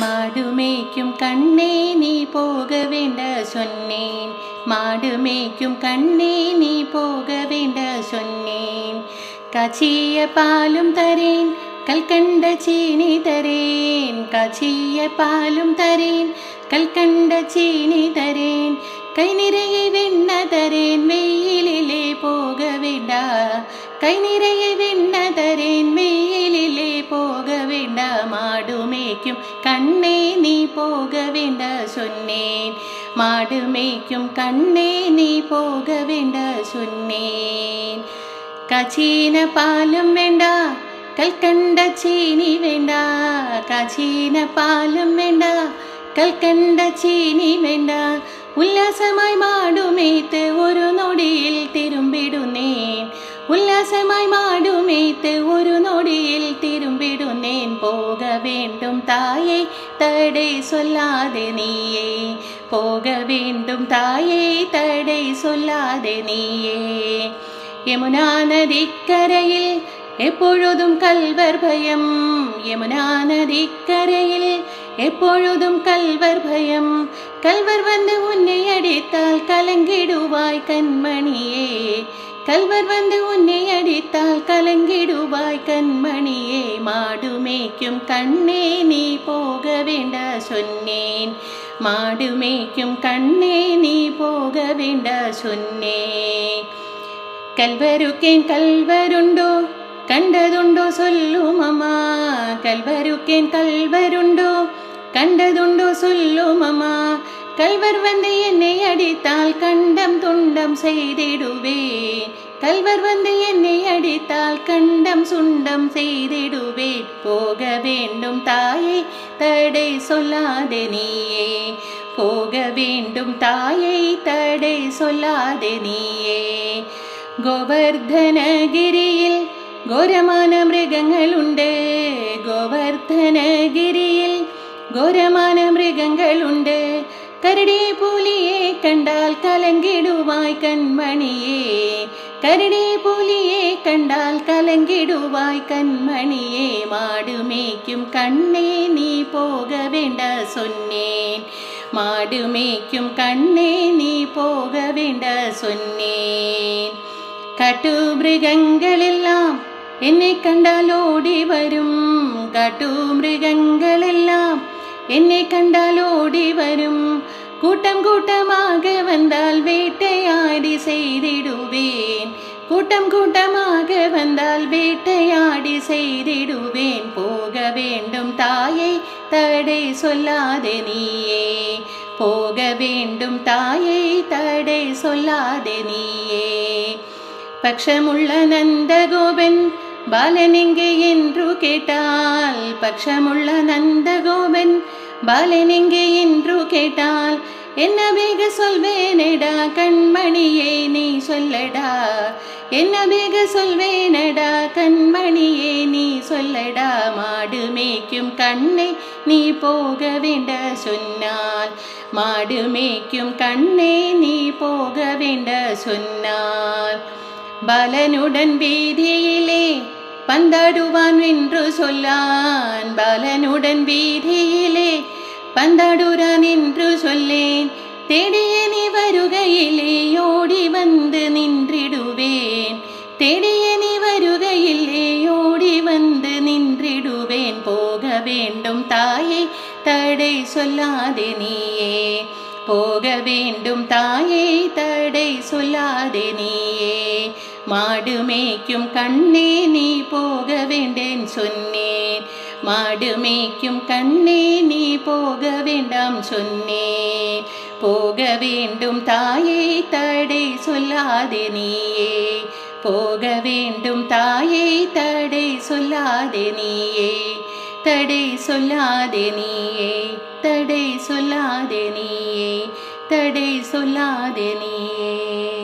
மாடு மேய்க்கும் கண்ணே நீ போக வேண்ட சொன்னேன். மாடு மேய்க்கும் கண்ணே நீ போக வேண்ட சொன்னேன். காய்ச்சிய பாலும் தரேன் கல்கண்ட சீனி தரேன். காய்ச்சிய பாலும் தரேன் கல்கண்ட சீனி தரேன். கை நிறைய வெண்ண தரேன் வெயிலிலே போக வேண்டா. கை நிறைய கண்ணே நீ போக வேண்டா சொன்னேன் மாடு மேய்க்கும் கண்ணே நீ போக வேண்டா சொன்னேன் காய்ச்சின பாலும் வேண்டா கல்கண்ட சீனி வேண்டா காய்ச்சின பாலும் வேண்டா கல்கண்ட சீனி வேண்டா உல்லாசமாய் மாடு மேய்த்து ஒரு நொடியில் திரும்பிடுனேன் உல்லாசமாய் வேண்டும் தாயை தடை சொல்லாதே நீயே. போக வேண்டும் தாயை தடை சொல்லாதே நீயே. யமுனா நதிக்கரையில் எப்பொழுதும் கல்வர் பயம். யமுனா நதிக்கரையில் எப்பொழுதும் கல்வர் பயம். கல்வர் வந்து உன்னை அடித்தால் கலங்கிடுவாய் கண்மணியே. கல்வர் வந்து உன்னை அடித்தால் கலங்கிடுவாய் கண்மணியே. மாடு மேய்க்கும் கண்ணே நீ போக வேண்ட சொன்னேன் மாடு மேய்க்கும் கண்ணே நீ போக வேண்ட சொன்னேன் கல்வருக்கேன் கல்வருண்டோ கண்டதுண்டோ சொல்லும் அம்மா கல்வருக்கேன் கல்வருண்டோ கண்டதுண்டோ சொல்லும் அம்மா கல்வர் வந்து என்னை அடித்தால் கண்டம் துண்டம் செய்திடுவேன் கல்வர் வந்து என்னை அடித்தால் கண்டம் சுண்டம் செய்திடுவேன் போக வேண்டும் தாயே தடை சொல்லாதே நீயே. போக வேண்டும் தாயை தடை சொல்லாதே நீயே. கோவர்தனகிரியில் கோரமான மிருகங்கள் உண்டு. கோவர்தனகிரியில் கோரமான மிருகங்கள் உண்டு. கரடி புலியை கண்டால் கலங்கிடுவாய் கண்மணியே. കരടേ പുലിയെ കണ്ടാൽ കലങ്കിടുവായി കൺമണിയെ മാടുമേക്കും കണ്ണേ നീ പോക വേണ്ട സൊന്നേൻ. മാടുമേക്കും കണ്ണേ നീ പോക വേണ്ട സൊന്നേൻ. കട്ടുമൃഗങ്ങളെല്ലാം എന്നെ കണ്ടാൽ ഓടി വരും. കട്ടുമൃഗങ്ങളെല്ലാം എന്നെ കണ്ടാൽ ഓടി വരും. கூட்டம் கூட்டமாக வந்தால் வேட்டையாடி செய்திடுவேன். கூட்டம் கூட்டமாக வந்தால் வேட்டையாடி செய்திடுவேன். போக வேண்டும் தாயை தடை சொல்லாதே நீயே. போக வேண்டும் தாயை தடை சொல்லாதே நீயே. பக்ஷமுள்ள நந்தகோபன் பாலன் எங்கே என்று கேட்டால் பக்ஷமுள்ள நந்தகோபன் பாலனெங்கே என்று கேட்டால் என்ன வேக சொல்வேனடா கண்மணியே நீ சொல்லடா. என்ன வேக சொல்வேனடா கண்மணியே நீ சொல்லடா. மாடு மேய்க்கும் கண்ணை நீ போக வேண்ட சொன்னால் மாடு மேய்க்கும் கண்ணை நீ போக வேண்ட சொன்னால். பலனுடன் வீதியில் பந்தாடுவான் என்று சொல்லான். பாலனுடன் வீதியிலே பந்தாடுறான் என்று சொல்லேன். தேடிய நீ வருகையிலே ஓடி வந்து நின்றிடுவேன். தேடிய நீ வருகையிலே ஓடி வந்து நின்றிடுவேன். போக வேண்டும் தாயே தடை சொல்லாதே நீயே. போக வேண்டும் தாயே தடை சொல்லாதே நீயே. மாடு மேய்க்கும் கண்ணே நீ போக வேண்டேன் சொன்னேன். மாடு மேய்க்கும் கண்ணே நீ போக வேண்டாம் சொன்னேன். போக வேண்டும் தாயை தடை சொல்லாதே நீயே. போக வேண்டும் தாயை தடை சொல்லாதே நீயே. தடை சொல்லாதே நீயே. தடை சொல்லாதே நீயே. தடை சொல்லாதே நீயே.